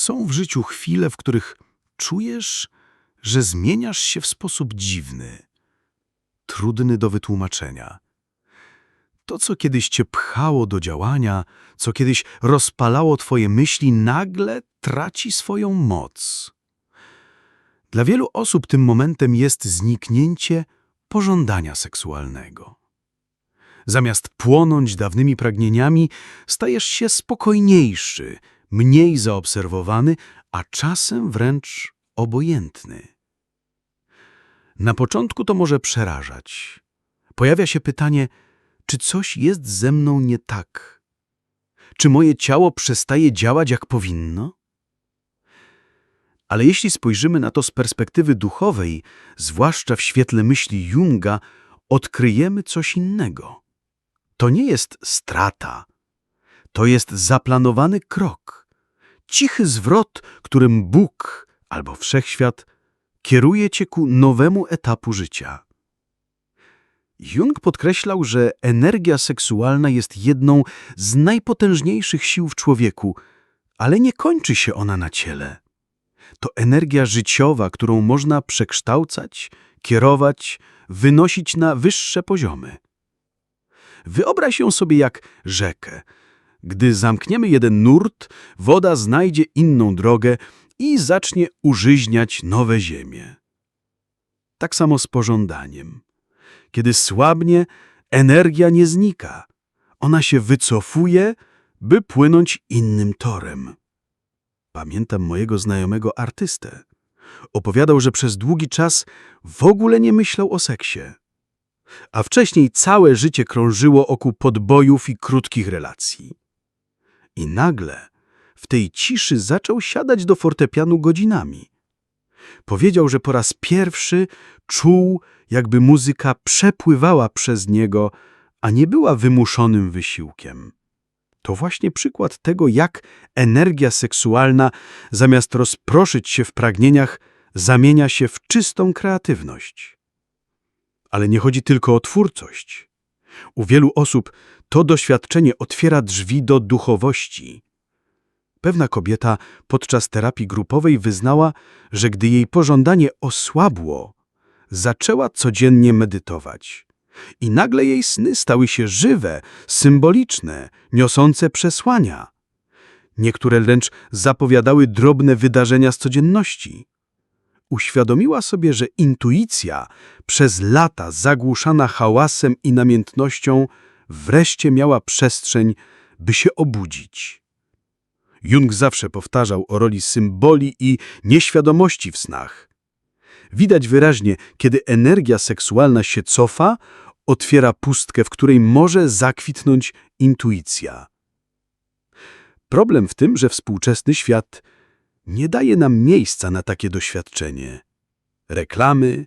Są w życiu chwile, w których czujesz, że zmieniasz się w sposób dziwny, trudny do wytłumaczenia. To, co kiedyś cię pchało do działania, co kiedyś rozpalało twoje myśli, nagle traci swoją moc. Dla wielu osób tym momentem jest zniknięcie pożądania seksualnego. Zamiast płonąć dawnymi pragnieniami, stajesz się spokojniejszy, mniej zaobserwowany, a czasem wręcz obojętny. Na początku to może przerażać. Pojawia się pytanie, czy coś jest ze mną nie tak? Czy moje ciało przestaje działać jak powinno? Ale jeśli spojrzymy na to z perspektywy duchowej, zwłaszcza w świetle myśli Junga, odkryjemy coś innego. To nie jest strata. To jest zaplanowany krok. Cichy zwrot, którym Bóg albo Wszechświat kieruje cię ku nowemu etapu życia. Jung podkreślał, że energia seksualna jest jedną z najpotężniejszych sił w człowieku, ale nie kończy się ona na ciele. To energia życiowa, którą można przekształcać, kierować, wynosić na wyższe poziomy. Wyobraź ją sobie jak rzekę. Gdy zamkniemy jeden nurt, woda znajdzie inną drogę i zacznie użyźniać nowe ziemie. Tak samo z pożądaniem. Kiedy słabnie, energia nie znika. Ona się wycofuje, by płynąć innym torem. Pamiętam mojego znajomego artystę. Opowiadał, że przez długi czas w ogóle nie myślał o seksie. A wcześniej całe życie krążyło oku podbojów i krótkich relacji. I nagle w tej ciszy zaczął siadać do fortepianu godzinami. Powiedział, że po raz pierwszy czuł, jakby muzyka przepływała przez niego, a nie była wymuszonym wysiłkiem. To właśnie przykład tego, jak energia seksualna, zamiast rozproszyć się w pragnieniach, zamienia się w czystą kreatywność. Ale nie chodzi tylko o twórczość. U wielu osób to doświadczenie otwiera drzwi do duchowości. Pewna kobieta podczas terapii grupowej wyznała, że gdy jej pożądanie osłabło, zaczęła codziennie medytować. I nagle jej sny stały się żywe, symboliczne, niosące przesłania. Niektóre wręcz zapowiadały drobne wydarzenia z codzienności. Uświadomiła sobie, że intuicja, przez lata zagłuszana hałasem i namiętnością, wreszcie miała przestrzeń, by się obudzić. Jung zawsze powtarzał o roli symboli i nieświadomości w snach. Widać wyraźnie, kiedy energia seksualna się cofa, otwiera pustkę, w której może zakwitnąć intuicja. Problem w tym, że współczesny świat nie daje nam miejsca na takie doświadczenie. Reklamy,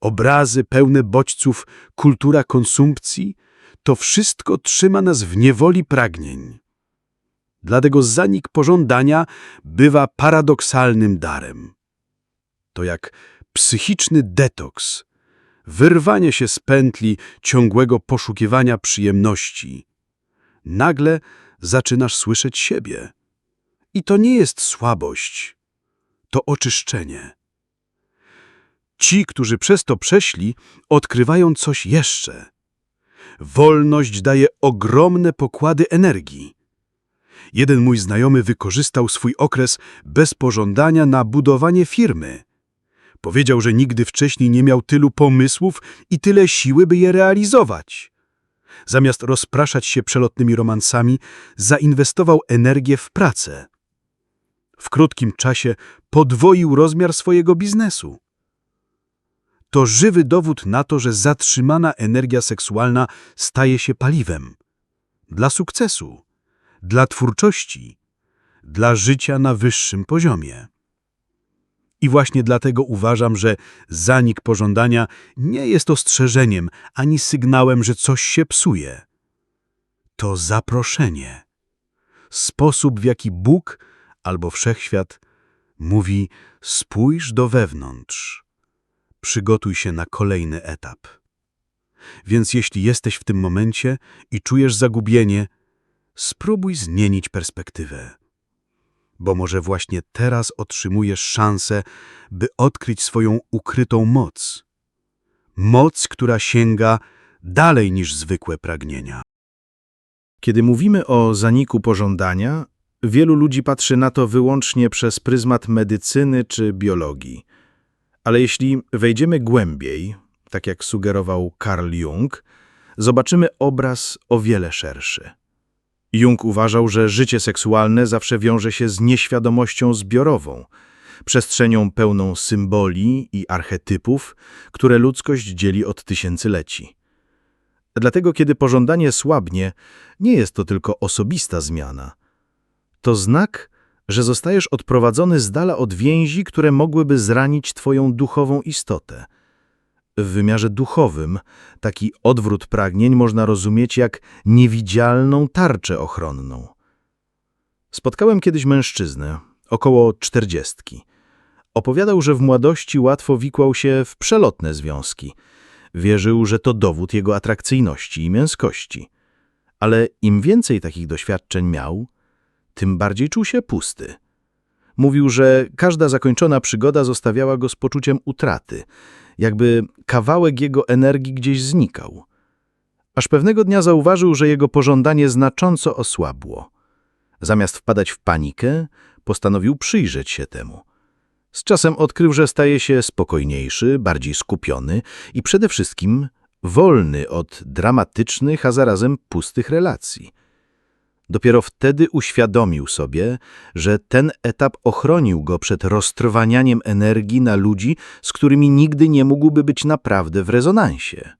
obrazy pełne bodźców, kultura konsumpcji to wszystko trzyma nas w niewoli pragnień. Dlatego zanik pożądania bywa paradoksalnym darem. To jak psychiczny detoks, wyrwanie się z pętli ciągłego poszukiwania przyjemności. Nagle zaczynasz słyszeć siebie. I to nie jest słabość, to oczyszczenie. Ci, którzy przez to przeszli, odkrywają coś jeszcze. Wolność daje ogromne pokłady energii. Jeden mój znajomy wykorzystał swój okres bez pożądania na budowanie firmy. Powiedział, że nigdy wcześniej nie miał tylu pomysłów i tyle siły, by je realizować. Zamiast rozpraszać się przelotnymi romansami, zainwestował energię w pracę. W krótkim czasie podwoił rozmiar swojego biznesu. To żywy dowód na to, że zatrzymana energia seksualna staje się paliwem. Dla sukcesu, dla twórczości, dla życia na wyższym poziomie. I właśnie dlatego uważam, że zanik pożądania nie jest ostrzeżeniem ani sygnałem, że coś się psuje. To zaproszenie. Sposób, w jaki Bóg albo Wszechświat mówi spójrz do wewnątrz. Przygotuj się na kolejny etap. Więc jeśli jesteś w tym momencie i czujesz zagubienie, spróbuj zmienić perspektywę. bo może właśnie teraz otrzymujesz szansę, by odkryć swoją ukrytą moc. Moc, która sięga dalej niż zwykłe pragnienia. Kiedy mówimy o zaniku pożądania, wielu ludzi patrzy na to wyłącznie przez pryzmat medycyny czy biologii. Ale jeśli wejdziemy głębiej, tak jak sugerował Carl Jung, zobaczymy obraz o wiele szerszy. Jung uważał, że życie seksualne zawsze wiąże się z nieświadomością zbiorową, przestrzenią pełną symboli i archetypów, które ludzkość dzieli od tysięcyleci. Dlatego, kiedy pożądanie słabnie, nie jest to tylko osobista zmiana. To znak, że zostajesz odprowadzony z dala od więzi, które mogłyby zranić twoją duchową istotę. W wymiarze duchowym taki odwrót pragnień można rozumieć jak niewidzialną tarczę ochronną. Spotkałem kiedyś mężczyznę, około czterdziestki. Opowiadał, że w młodości łatwo wikłał się w przelotne związki. Wierzył, że to dowód jego atrakcyjności i męskości. Ale im więcej takich doświadczeń miał, tym bardziej czuł się pusty. Mówił, że każda zakończona przygoda zostawiała go z poczuciem utraty, jakby kawałek jego energii gdzieś znikał. Aż pewnego dnia zauważył, że jego pożądanie znacząco osłabło. Zamiast wpadać w panikę, postanowił przyjrzeć się temu. Z czasem odkrył, że staje się spokojniejszy, bardziej skupiony i przede wszystkim wolny od dramatycznych, a zarazem pustych relacji. Dopiero wtedy uświadomił sobie, że ten etap ochronił go przed roztrwanianiem energii na ludzi, z którymi nigdy nie mógłby być naprawdę w rezonansie.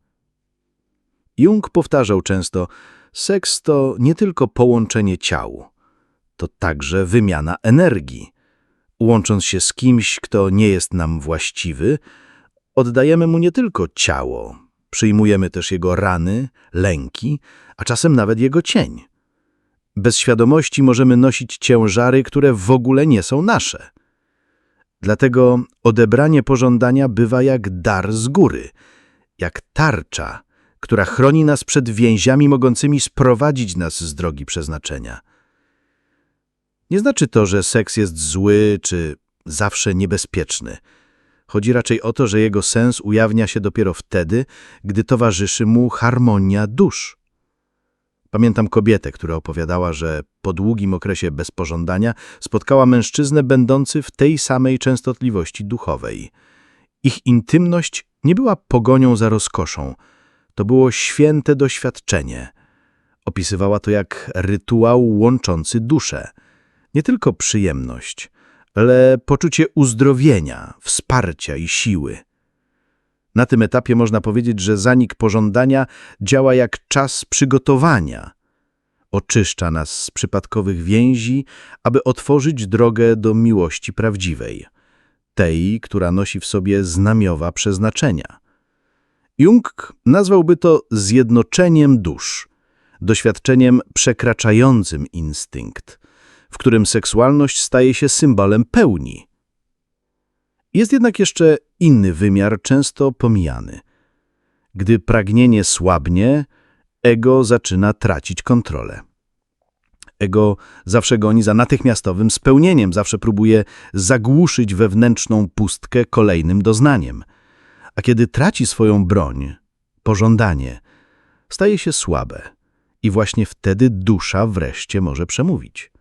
Jung powtarzał często, seks to nie tylko połączenie ciał, to także wymiana energii. Łącząc się z kimś, kto nie jest nam właściwy, oddajemy mu nie tylko ciało, przyjmujemy też jego rany, lęki, a czasem nawet jego cień. Bez świadomości możemy nosić ciężary, które w ogóle nie są nasze. Dlatego odebranie pożądania bywa jak dar z góry, jak tarcza, która chroni nas przed więziami mogącymi sprowadzić nas z drogi przeznaczenia. Nie znaczy to, że seks jest zły czy zawsze niebezpieczny. Chodzi raczej o to, że jego sens ujawnia się dopiero wtedy, gdy towarzyszy mu harmonia dusz. Pamiętam kobietę, która opowiadała, że po długim okresie bez pożądania spotkała mężczyznę będący w tej samej częstotliwości duchowej. Ich intymność nie była pogonią za rozkoszą. To było święte doświadczenie. Opisywała to jak rytuał łączący duszę. Nie tylko przyjemność, ale poczucie uzdrowienia, wsparcia i siły. Na tym etapie można powiedzieć, że zanik pożądania działa jak czas przygotowania. Oczyszcza nas z przypadkowych więzi, aby otworzyć drogę do miłości prawdziwej, tej, która nosi w sobie znamiowa przeznaczenia. Jung nazwałby to zjednoczeniem dusz, doświadczeniem przekraczającym instynkt, w którym seksualność staje się symbolem pełni. Jest jednak jeszcze inny wymiar, często pomijany. Gdy pragnienie słabnie, ego zaczyna tracić kontrolę. Ego zawsze goni za natychmiastowym spełnieniem, zawsze próbuje zagłuszyć wewnętrzną pustkę kolejnym doznaniem. A kiedy traci swoją broń, pożądanie, staje się słabe i właśnie wtedy dusza wreszcie może przemówić.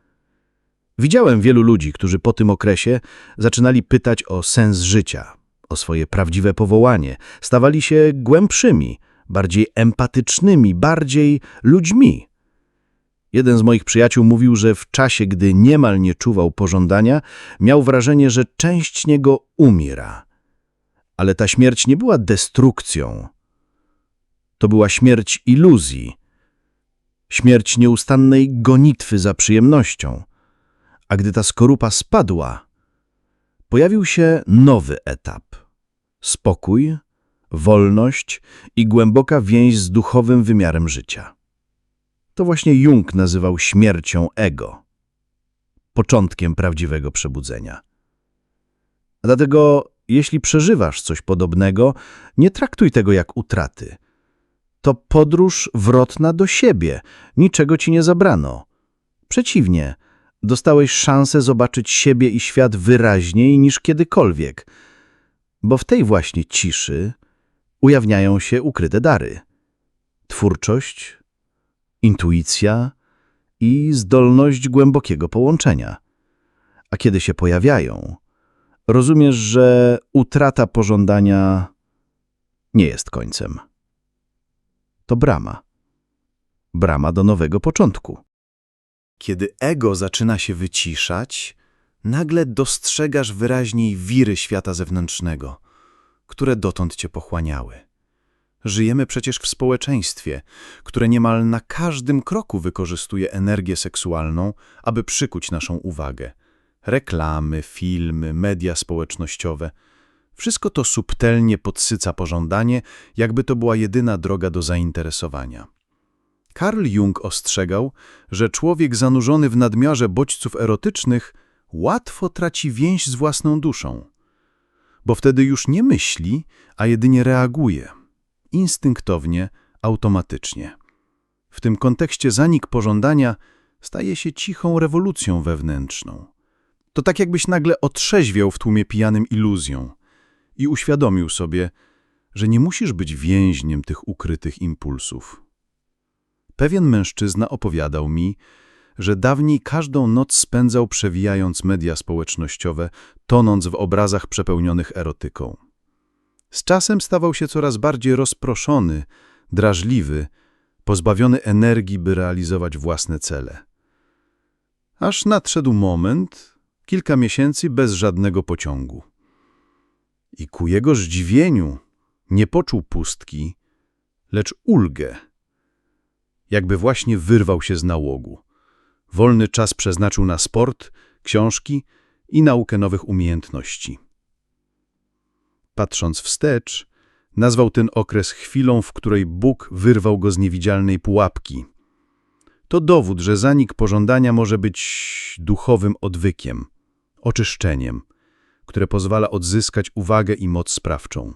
Widziałem wielu ludzi, którzy po tym okresie zaczynali pytać o sens życia, o swoje prawdziwe powołanie, stawali się głębszymi, bardziej empatycznymi, bardziej ludźmi. Jeden z moich przyjaciół mówił, że w czasie, gdy niemal nie czuwał pożądania, miał wrażenie, że część niego umiera. Ale ta śmierć nie była destrukcją. To była śmierć iluzji, śmierć nieustannej gonitwy za przyjemnością. A gdy ta skorupa spadła, pojawił się nowy etap. Spokój, wolność i głęboka więź z duchowym wymiarem życia. To właśnie Jung nazywał śmiercią ego, początkiem prawdziwego przebudzenia. Dlatego, jeśli przeżywasz coś podobnego, nie traktuj tego jak utraty. To podróż wrotna do siebie, niczego ci nie zabrano. Przeciwnie, dostałeś szansę zobaczyć siebie i świat wyraźniej niż kiedykolwiek, bo w tej właśnie ciszy ujawniają się ukryte dary. Twórczość, intuicja i zdolność głębokiego połączenia. A kiedy się pojawiają, rozumiesz, że utrata pożądania nie jest końcem. To brama. Brama do nowego początku. Kiedy ego zaczyna się wyciszać, nagle dostrzegasz wyraźniej wiry świata zewnętrznego, które dotąd cię pochłaniały. Żyjemy przecież w społeczeństwie, które niemal na każdym kroku wykorzystuje energię seksualną, aby przykuć naszą uwagę. Reklamy, filmy, media społecznościowe wszystko to subtelnie podsyca pożądanie, jakby to była jedyna droga do zainteresowania. Carl Jung ostrzegał, że człowiek zanurzony w nadmiarze bodźców erotycznych łatwo traci więź z własną duszą, bo wtedy już nie myśli, a jedynie reaguje, instynktownie, automatycznie. W tym kontekście zanik pożądania staje się cichą rewolucją wewnętrzną. To tak jakbyś nagle otrzeźwiał w tłumie pijanym iluzją i uświadomił sobie, że nie musisz być więźniem tych ukrytych impulsów. Pewien mężczyzna opowiadał mi, że dawniej każdą noc spędzał przewijając media społecznościowe, tonąc w obrazach przepełnionych erotyką. Z czasem stawał się coraz bardziej rozproszony, drażliwy, pozbawiony energii, by realizować własne cele. Aż nadszedł moment, kilka miesięcy bez żadnego pociągu. I ku jego zdziwieniu nie poczuł pustki, lecz ulgę jakby właśnie wyrwał się z nałogu. Wolny czas przeznaczył na sport, książki i naukę nowych umiejętności. Patrząc wstecz, nazwał ten okres chwilą, w której Bóg wyrwał go z niewidzialnej pułapki. To dowód, że zanik pożądania może być duchowym odwykiem, oczyszczeniem, które pozwala odzyskać uwagę i moc sprawczą.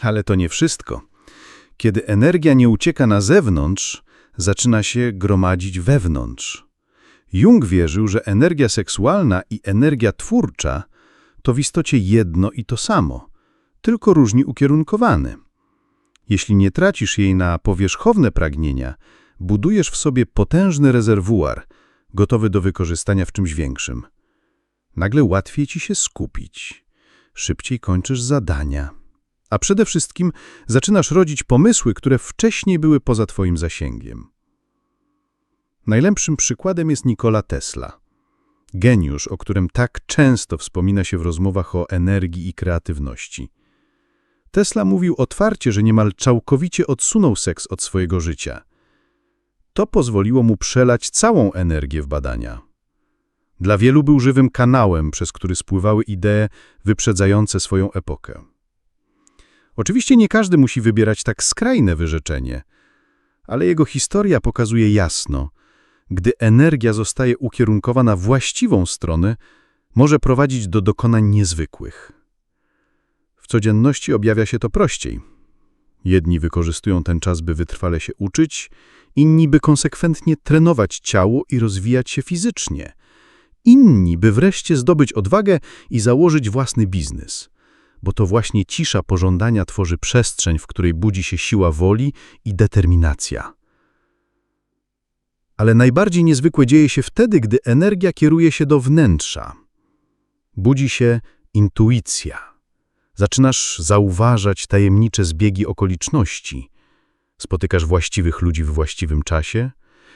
Ale to nie wszystko. Kiedy energia nie ucieka na zewnątrz, zaczyna się gromadzić wewnątrz. Jung wierzył, że energia seksualna i energia twórcza to w istocie jedno i to samo, tylko różni ukierunkowane. Jeśli nie tracisz jej na powierzchowne pragnienia, budujesz w sobie potężny rezerwuar, gotowy do wykorzystania w czymś większym. Nagle łatwiej ci się skupić, szybciej kończysz zadania a przede wszystkim zaczynasz rodzić pomysły, które wcześniej były poza twoim zasięgiem. Najlepszym przykładem jest Nikola Tesla. Geniusz, o którym tak często wspomina się w rozmowach o energii i kreatywności. Tesla mówił otwarcie, że niemal całkowicie odsunął seks od swojego życia. To pozwoliło mu przelać całą energię w badania. Dla wielu był żywym kanałem, przez który spływały idee wyprzedzające swoją epokę. Oczywiście nie każdy musi wybierać tak skrajne wyrzeczenie, ale jego historia pokazuje jasno, gdy energia zostaje ukierunkowana właściwą stronę, może prowadzić do dokonań niezwykłych. W codzienności objawia się to prościej. Jedni wykorzystują ten czas, by wytrwale się uczyć, inni by konsekwentnie trenować ciało i rozwijać się fizycznie, inni by wreszcie zdobyć odwagę i założyć własny biznes bo to właśnie cisza pożądania tworzy przestrzeń, w której budzi się siła woli i determinacja. Ale najbardziej niezwykłe dzieje się wtedy, gdy energia kieruje się do wnętrza. Budzi się intuicja. Zaczynasz zauważać tajemnicze zbiegi okoliczności. Spotykasz właściwych ludzi w właściwym czasie,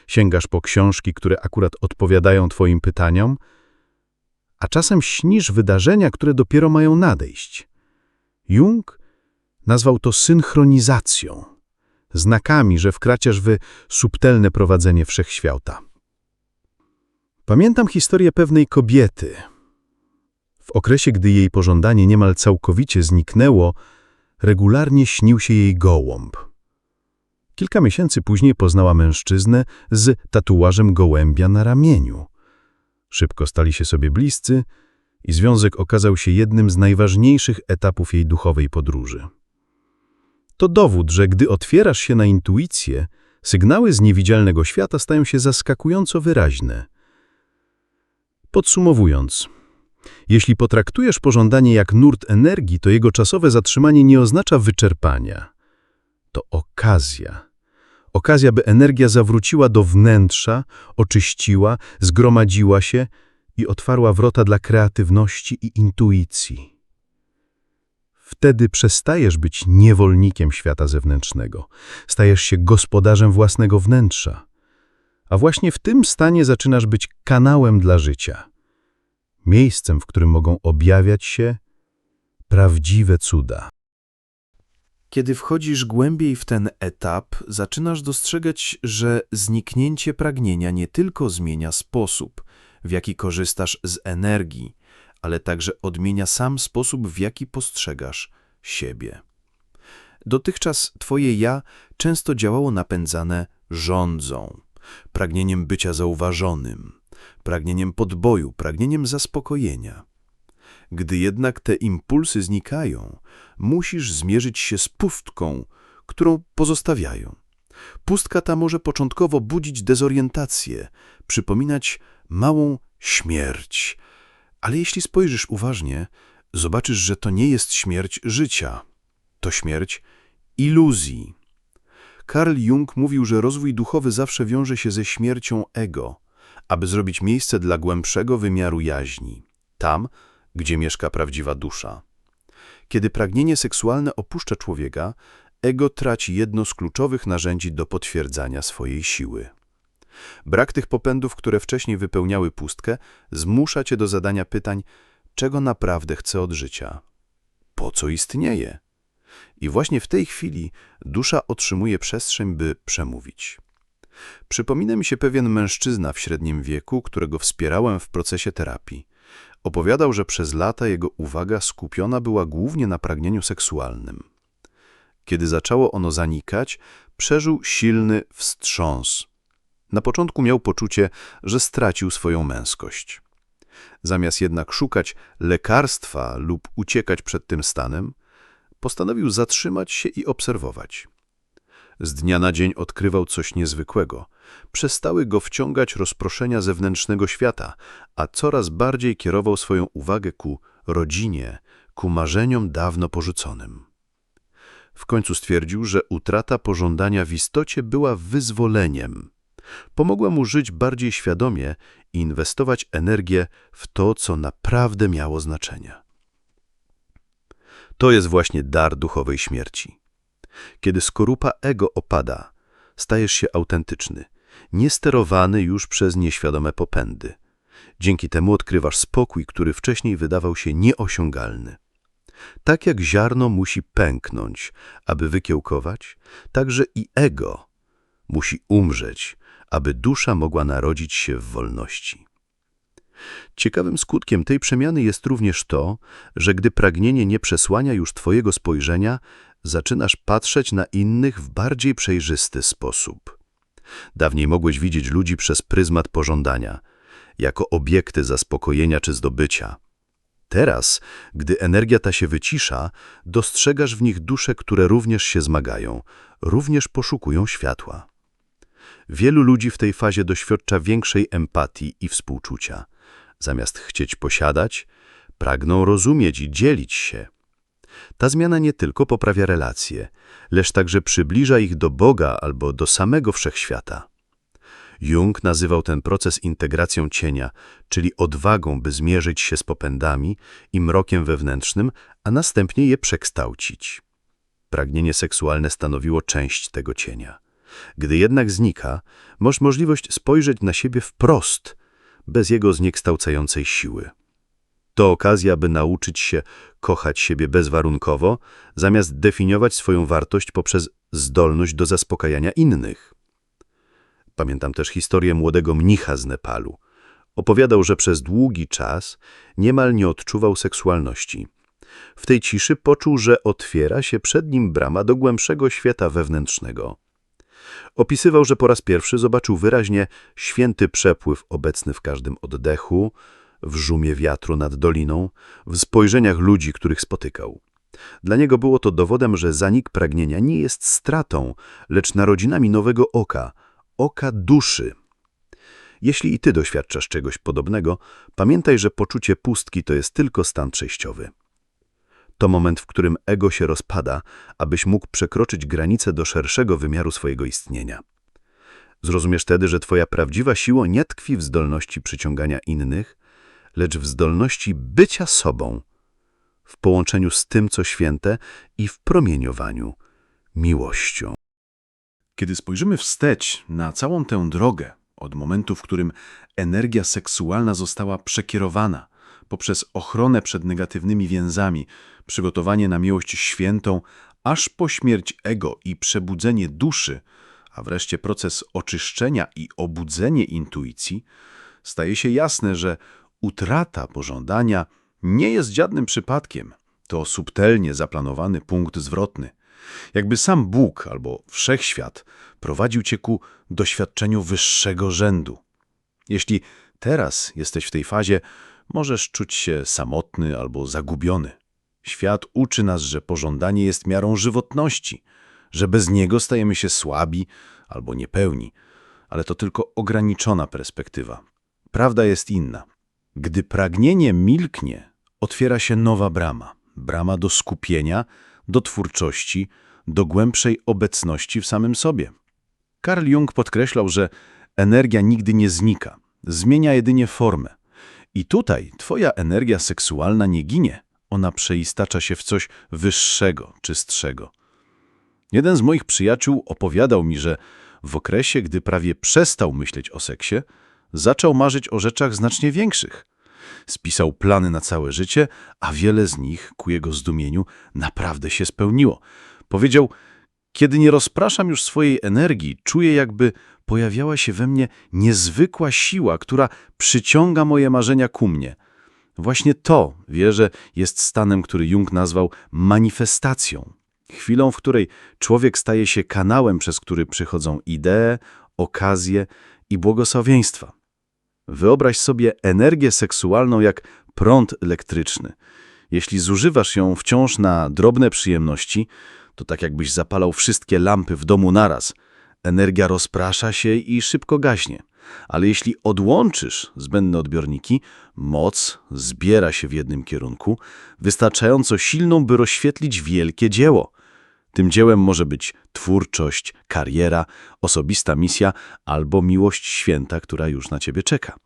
sięgasz po książki, które akurat odpowiadają Twoim pytaniom, a czasem śnisz wydarzenia, które dopiero mają nadejść. Jung nazwał to synchronizacją, znakami, że wkraczasz w subtelne prowadzenie wszechświata. Pamiętam historię pewnej kobiety. W okresie, gdy jej pożądanie niemal całkowicie zniknęło, regularnie śnił się jej gołąb. Kilka miesięcy później poznała mężczyznę z tatuażem gołębia na ramieniu. Szybko stali się sobie bliscy, i związek okazał się jednym z najważniejszych etapów jej duchowej podróży. To dowód, że gdy otwierasz się na intuicję, sygnały z niewidzialnego świata stają się zaskakująco wyraźne. Podsumowując, jeśli potraktujesz pożądanie jak nurt energii, to jego czasowe zatrzymanie nie oznacza wyczerpania. To okazja. Okazja, by energia zawróciła do wnętrza, oczyściła, zgromadziła się i otwarła wrota dla kreatywności i intuicji. Wtedy przestajesz być niewolnikiem świata zewnętrznego, stajesz się gospodarzem własnego wnętrza. A właśnie w tym stanie zaczynasz być kanałem dla życia. Miejscem, w którym mogą objawiać się prawdziwe cuda. Kiedy wchodzisz głębiej w ten etap, zaczynasz dostrzegać, że zniknięcie pragnienia nie tylko zmienia sposób, w jaki korzystasz z energii, ale także odmienia sam sposób, w jaki postrzegasz siebie. Dotychczas Twoje ja często działało napędzane rządzą, pragnieniem bycia zauważonym, pragnieniem podboju, pragnieniem zaspokojenia. Gdy jednak te impulsy znikają, musisz zmierzyć się z pustką, którą pozostawiają. Pustka ta może początkowo budzić dezorientację, przypominać małą śmierć, ale jeśli spojrzysz uważnie, zobaczysz, że to nie jest śmierć życia. To śmierć iluzji. Carl Jung mówił, że rozwój duchowy zawsze wiąże się ze śmiercią ego, aby zrobić miejsce dla głębszego wymiaru jaźni, tam, gdzie mieszka prawdziwa dusza. Kiedy pragnienie seksualne opuszcza człowieka, ego traci jedno z kluczowych narzędzi do potwierdzania swojej siły. Brak tych popędów, które wcześniej wypełniały pustkę, zmusza cię do zadania pytań, czego naprawdę chcę od życia, po co istnieje. I właśnie w tej chwili dusza otrzymuje przestrzeń, by przemówić. Przypomina mi się pewien mężczyzna w średnim wieku, którego wspierałem w procesie terapii. Opowiadał, że przez lata jego uwaga skupiona była głównie na pragnieniu seksualnym. Kiedy zaczęło ono zanikać, przeżył silny wstrząs. Na początku miał poczucie, że stracił swoją męskość. Zamiast jednak szukać lekarstwa lub uciekać przed tym stanem, postanowił zatrzymać się i obserwować. Z dnia na dzień odkrywał coś niezwykłego. Przestały go wciągać rozproszenia zewnętrznego świata, a coraz bardziej kierował swoją uwagę ku rodzinie, ku marzeniom dawno porzuconym. W końcu stwierdził, że utrata pożądania w istocie była wyzwoleniem. Pomogła mu żyć bardziej świadomie i inwestować energię w to, co naprawdę miało znaczenie. To jest właśnie dar duchowej śmierci. Kiedy skorupa ego opada, stajesz się autentyczny, niesterowany już przez nieświadome popędy. Dzięki temu odkrywasz spokój, który wcześniej wydawał się nieosiągalny. Tak jak ziarno musi pęknąć, aby wykiełkować, także i ego musi umrzeć, aby dusza mogła narodzić się w wolności. Ciekawym skutkiem tej przemiany jest również to, że gdy pragnienie nie przesłania już Twojego spojrzenia, zaczynasz patrzeć na innych w bardziej przejrzysty sposób. Dawniej mogłeś widzieć ludzi przez pryzmat pożądania, jako obiekty zaspokojenia czy zdobycia. Teraz, gdy energia ta się wycisza, dostrzegasz w nich dusze, które również się zmagają, również poszukują światła. Wielu ludzi w tej fazie doświadcza większej empatii i współczucia. Zamiast chcieć posiadać, pragną rozumieć i dzielić się. Ta zmiana nie tylko poprawia relacje, lecz także przybliża ich do Boga albo do samego wszechświata. Jung nazywał ten proces integracją cienia, czyli odwagą, by zmierzyć się z popędami i mrokiem wewnętrznym, a następnie je przekształcić. Pragnienie seksualne stanowiło część tego cienia. Gdy jednak znika, masz możliwość spojrzeć na siebie wprost, bez jego zniekształcającej siły. To okazja, by nauczyć się kochać siebie bezwarunkowo, zamiast definiować swoją wartość poprzez zdolność do zaspokajania innych. Pamiętam też historię młodego mnicha z Nepalu. Opowiadał, że przez długi czas niemal nie odczuwał seksualności. W tej ciszy poczuł, że otwiera się przed nim brama do głębszego świata wewnętrznego. Opisywał, że po raz pierwszy zobaczył wyraźnie święty przepływ obecny w każdym oddechu, w żumie wiatru nad doliną, w spojrzeniach ludzi, których spotykał. Dla niego było to dowodem, że zanik pragnienia nie jest stratą, lecz narodzinami nowego oka, oka duszy. Jeśli i ty doświadczasz czegoś podobnego, pamiętaj, że poczucie pustki to jest tylko stan przejściowy. To moment, w którym ego się rozpada, abyś mógł przekroczyć granicę do szerszego wymiaru swojego istnienia. Zrozumiesz wtedy, że twoja prawdziwa siła nie tkwi w zdolności przyciągania innych, lecz w zdolności bycia sobą, w połączeniu z tym, co święte i w promieniowaniu miłością. Kiedy spojrzymy wstecz na całą tę drogę, od momentu, w którym energia seksualna została przekierowana poprzez ochronę przed negatywnymi więzami, przygotowanie na miłość świętą, aż po śmierć ego i przebudzenie duszy, a wreszcie proces oczyszczenia i obudzenie intuicji, staje się jasne, że utrata pożądania nie jest żadnym przypadkiem. To subtelnie zaplanowany punkt zwrotny. Jakby sam Bóg albo wszechświat prowadził cię ku doświadczeniu wyższego rzędu. Jeśli teraz jesteś w tej fazie, możesz czuć się samotny albo zagubiony. Świat uczy nas, że pożądanie jest miarą żywotności, że bez niego stajemy się słabi albo niepełni, ale to tylko ograniczona perspektywa. Prawda jest inna. Gdy pragnienie milknie, otwiera się nowa brama. Brama do skupienia, do twórczości, do głębszej obecności w samym sobie. Carl Jung podkreślał, że energia nigdy nie znika, zmienia jedynie formę. I tutaj twoja energia seksualna nie ginie, ona przeistacza się w coś wyższego, czystszego. Jeden z moich przyjaciół opowiadał mi, że w okresie, gdy prawie przestał myśleć o seksie, zaczął marzyć o rzeczach znacznie większych. Spisał plany na całe życie, a wiele z nich, ku jego zdumieniu, naprawdę się spełniło. Powiedział, kiedy nie rozpraszam już swojej energii, czuję jakby pojawiała się we mnie niezwykła siła, która przyciąga moje marzenia ku mnie. Właśnie to, wierzę, jest stanem, który Jung nazwał manifestacją. Chwilą, w której człowiek staje się kanałem, przez który przychodzą idee, okazje i błogosławieństwa. Wyobraź sobie energię seksualną jak prąd elektryczny. Jeśli zużywasz ją wciąż na drobne przyjemności, to tak jakbyś zapalał wszystkie lampy w domu naraz. Energia rozprasza się i szybko gaśnie. Ale jeśli odłączysz zbędne odbiorniki, moc zbiera się w jednym kierunku, wystarczająco silną, by rozświetlić wielkie dzieło. Tym dziełem może być twórczość, kariera, osobista misja albo miłość święta, która już na ciebie czeka.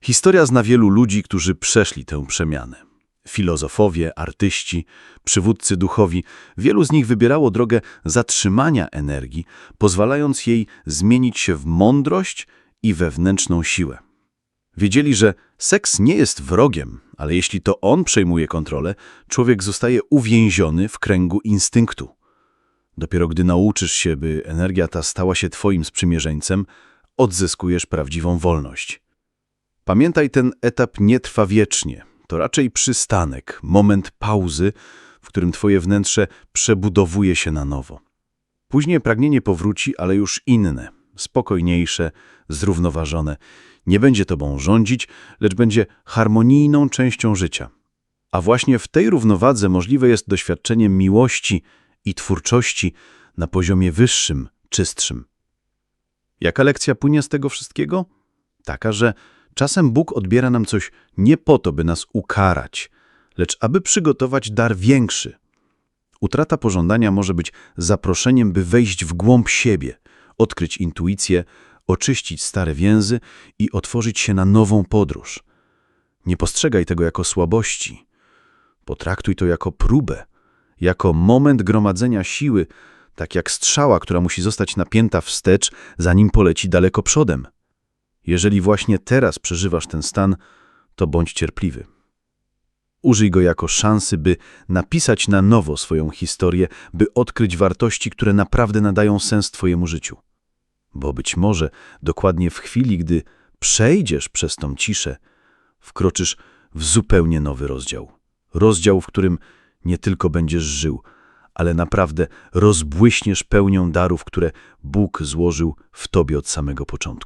Historia zna wielu ludzi, którzy przeszli tę przemianę. Filozofowie, artyści, przywódcy duchowi, wielu z nich wybierało drogę zatrzymania energii, pozwalając jej zmienić się w mądrość i wewnętrzną siłę. Wiedzieli, że seks nie jest wrogiem, ale jeśli to on przejmuje kontrolę, człowiek zostaje uwięziony w kręgu instynktu. Dopiero gdy nauczysz się, by energia ta stała się twoim sprzymierzeńcem, odzyskujesz prawdziwą wolność. Pamiętaj, ten etap nie trwa wiecznie. To raczej przystanek, moment pauzy, w którym twoje wnętrze przebudowuje się na nowo. Później pragnienie powróci, ale już inne, spokojniejsze, zrównoważone. Nie będzie tobą rządzić, lecz będzie harmonijną częścią życia. A właśnie w tej równowadze możliwe jest doświadczenie miłości i twórczości na poziomie wyższym, czystszym. Jaka lekcja płynie z tego wszystkiego? Taka, że czasem Bóg odbiera nam coś nie po to, by nas ukarać, lecz aby przygotować dar większy. Utrata pożądania może być zaproszeniem, by wejść w głąb siebie, odkryć intuicję, oczyścić stare więzy i otworzyć się na nową podróż. Nie postrzegaj tego jako słabości. Potraktuj to jako próbę, jako moment gromadzenia siły, tak jak strzała, która musi zostać napięta wstecz, zanim poleci daleko przodem. Jeżeli właśnie teraz przeżywasz ten stan, to bądź cierpliwy. Użyj go jako szansy, by napisać na nowo swoją historię, by odkryć wartości, które naprawdę nadają sens Twojemu życiu. Bo być może dokładnie w chwili, gdy przejdziesz przez tą ciszę, wkroczysz w zupełnie nowy rozdział. Rozdział, w którym nie tylko będziesz żył, ale naprawdę rozbłyśniesz pełnią darów, które Bóg złożył w Tobie od samego początku.